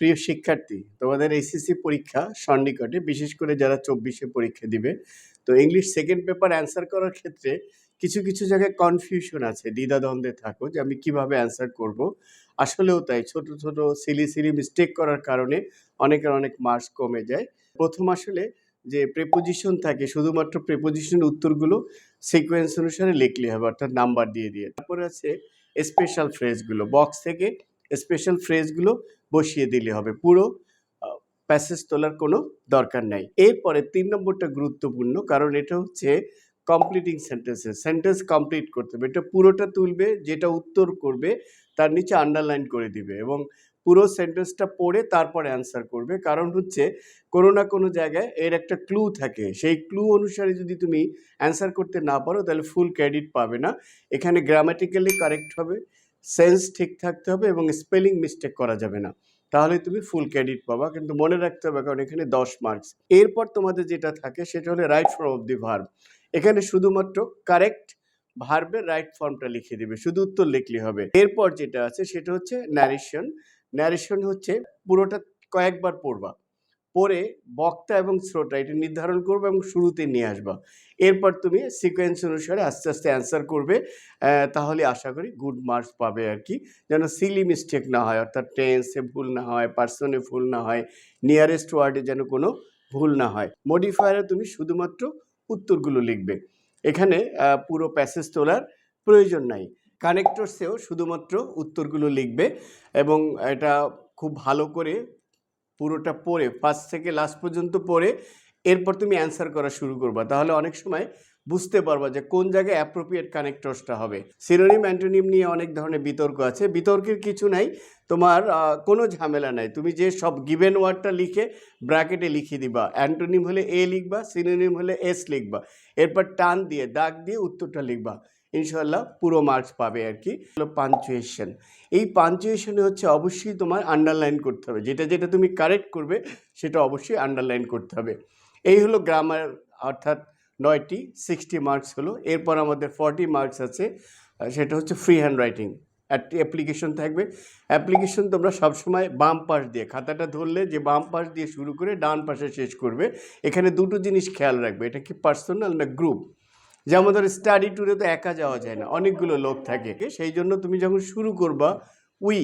প্রিয় শিক্ষার্থী, তোমাদের এইচএসসি পরীক্ষা সন্নিকটে, বিশেষ করে যারা চব্বিশে পরীক্ষা দিবে। তো ইংলিশ সেকেন্ড পেপার অ্যান্সার করার ক্ষেত্রে কিছু কিছু জায়গায় কনফিউশন আছে, দ্বিধাদ্বন্দ্বে থাকো যে আমি কীভাবে অ্যান্সার করব। আসলেও তাই, ছোট ছোট সিলি সিলি মিস্টেক করার কারণে অনেকের অনেক মার্কস কমে যায়। প্রথম আসলে যে প্রেপোজিশন থাকে, শুধুমাত্র প্রেপোজিশন উত্তরগুলো সিকোয়েন্স অনুসারে লিখলে হবে, অর্থাৎ নাম্বার দিয়ে দিয়ে। তারপরে আছে স্পেশাল ফ্রেজগুলো বক্স থেকে স্পেশাল ফ্রেজগুলো বসিয়ে দিলে হবে। পুরো প্যাসেজ তোলার কোনো দরকার নাই। এরপরে তিন নম্বরটা গুরুত্বপূর্ণ, কারণ এটা হচ্ছে কমপ্লিটিং সেন্টেন্সেস সেন্টেন্স কমপ্লিট করতে হবে। এটা পুরোটা তুলবে, যেটা উত্তর করবে, তার নিচে আন্ডারলাইন করে দিবে এবং পুরো সেন্টেন্সটা পড়ে তারপরে অ্যান্সার করবে। কারণ হচ্ছে, কোনো না কোনো জায়গায় এর একটা ক্লু থাকে। সেই ক্লু অনুসারে যদি তুমি অ্যান্সার করতে না পারো, তাহলে ফুল ক্রেডিট পাবে না। এখানে গ্রামাটিক্যালি কারেক্ট হবে। সেন্স ঠিক থাকতে হবে এবং স্পেলিং মিস্টেক করা যাবে না। তাহলে তুমি ফুল ক্রেডিট পাবা, কিন্তু মনে রাখতে হবে কারণ এখানে দশ মার্কস এরপর তোমাদের যেটা থাকে সেটা হলো right form of the verb এখানে শুধুমাত্র কারেক্ট ভার্বের রাইট ফর্মটা লিখে দিবে, শুধু উত্তর লিখলে হবে। এরপর যেটা আছে সেটা হচ্ছে ন্যারেশন ন্যারেশন হচ্ছে পুরোটা কয়েকবার পড়বা। পড়ে বক্তা এবং শ্রোতা এটা নির্ধারণ করবে এবং শুরুতে নিয়ে আসবা। এরপর তুমি সিকোয়েন্স অনুসারে আস্তে আস্তে অ্যান্সার করবে তাহলে আশা করি গুড মার্কস পাবে আর কি। যেন সিলি মিস্টেক না হয়, অর্থাৎ টেন্সে ভুল না হয় পার্সনে ভুল না হয় নিয়ারেস্ট ওয়ার্ডে যেন কোনো ভুল না হয়। মডিফায়ারে তুমি শুধুমাত্র উত্তরগুলো লিখবে। এখানে পুরো প্যাসেজ তোলার প্রয়োজন নাই। কানেক্টরসেও শুধুমাত্র উত্তরগুলো লিখবে এবং এটা খুব ভালো করে পুরোটা পড়ে ফার্স্ট থেকে লাস্ট পর্যন্ত পড়ে, এরপর তুমি অ্যান্সার করা শুরু করবা। তাহলে অনেক সময় বুঝতে পারবা যে কোন জায়গায় অ্যাপ্রোপ্রিয়েট কানেক্টরসটা হবে। সিরোনিম অ্যান্টোনিম নিয়ে অনেক ধরনের বিতর্ক আছে। বিতর্কের কিছু নাই। তোমার কোনো ঝামেলা নাই। তুমি যে সব গিভেন ওয়ার্ডটা লিখে ব্র্যাকেটে লিখে দিবা। অ্যান্টোনিম হলে এ লিখবা সিনোনিম হলে এস লিখবা। এরপর টান দিয়ে, দাগ দিয়ে উত্তরটা লিখবা। ইনশাল্লাহ পুরো মার্কস পাবে আর কি। হলো পাঞ্চুয়েশন এই পাঞ্চুয়েশনে হচ্ছে অবশ্যই তোমার আন্ডারলাইন করতে হবে। যেটা যেটা তুমি কারেক্ট করবে, সেটা অবশ্যই আন্ডারলাইন করতে হবে। এই হলো গ্রামার অর্থাৎ নয়টি সিক্সটি মার্কস হলো। এরপর আমাদের ফর্টি মার্কস আছে সেটা হচ্ছে ফ্রি হ্যান্ড রাইটিং একটি অ্যাপ্লিকেশন থাকবে। অ্যাপ্লিকেশন তোমরা সবসময় বাম পাশ দিয়ে, খাতাটা ধরলে যে বাম পাশ দিয়ে শুরু করে ডান পাশে শেষ করবে, এখানে দুটো জিনিস খেয়াল রাখবে, এটা কি পার্সোনাল না গ্রুপ যেমন ধরো স্টাডি ট্যুরে তো একা যাওয়া যায় না, অনেকগুলো লোক থাকে, সেই জন্য তুমি যখন শুরু করবা we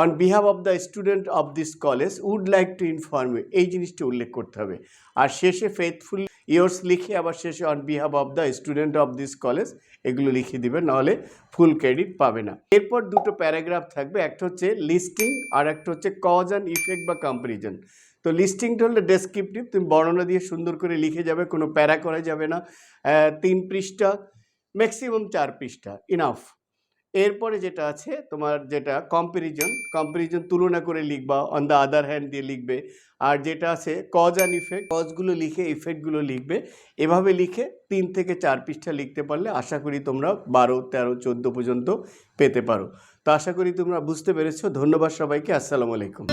on behalf of the student of this college would like to inform you এই জিনিসটা উল্লেখ করতে হবে। আর শেষে ফেথফুল ইয়ার্স লিখে, আবার শেষে on behalf of the student of this college এগুলো লিখে দিবে নাহলে ফুল ক্রেডিট পাবে না। এরপর দুটো প্যারাগ্রাফ থাকবে, একটা হচ্ছে লিস্টিং আর একটা হচ্ছে কজ অ্যান্ড ইফেক্ট বা কম্পারিজন তো লিস্টিংটা হলে ডেসক্রিপটিভ তুমি বর্ণনা দিয়ে সুন্দর করে লিখে যাবে, কোনো প্যারা করা যাবে না। তিন পৃষ্ঠা ম্যাক্সিমাম চার পৃষ্ঠা ইনাফ এরপরে যেটা আছে, তোমার যেটা কম্প্যারিজন কম্প্যারিজন তুলনা করে লিখবা অন দ্য আদার হ্যান্ড দিয়ে লিখবে। আর যেটা আছে কজ অ্যান্ড ইফেক্ট কজগুলো লিখে ইফেক্টগুলো লিখবে। এভাবে লিখে তিন থেকে চার পৃষ্ঠা লিখতে পারলে আশা করি তোমরা বারো, তেরো, চোদ্দ পর্যন্ত পেতে পারো। তো আশা করি তোমরা বুঝতে পেরেছ। ধন্যবাদ সবাইকে। আসসালামু আলাইকুম।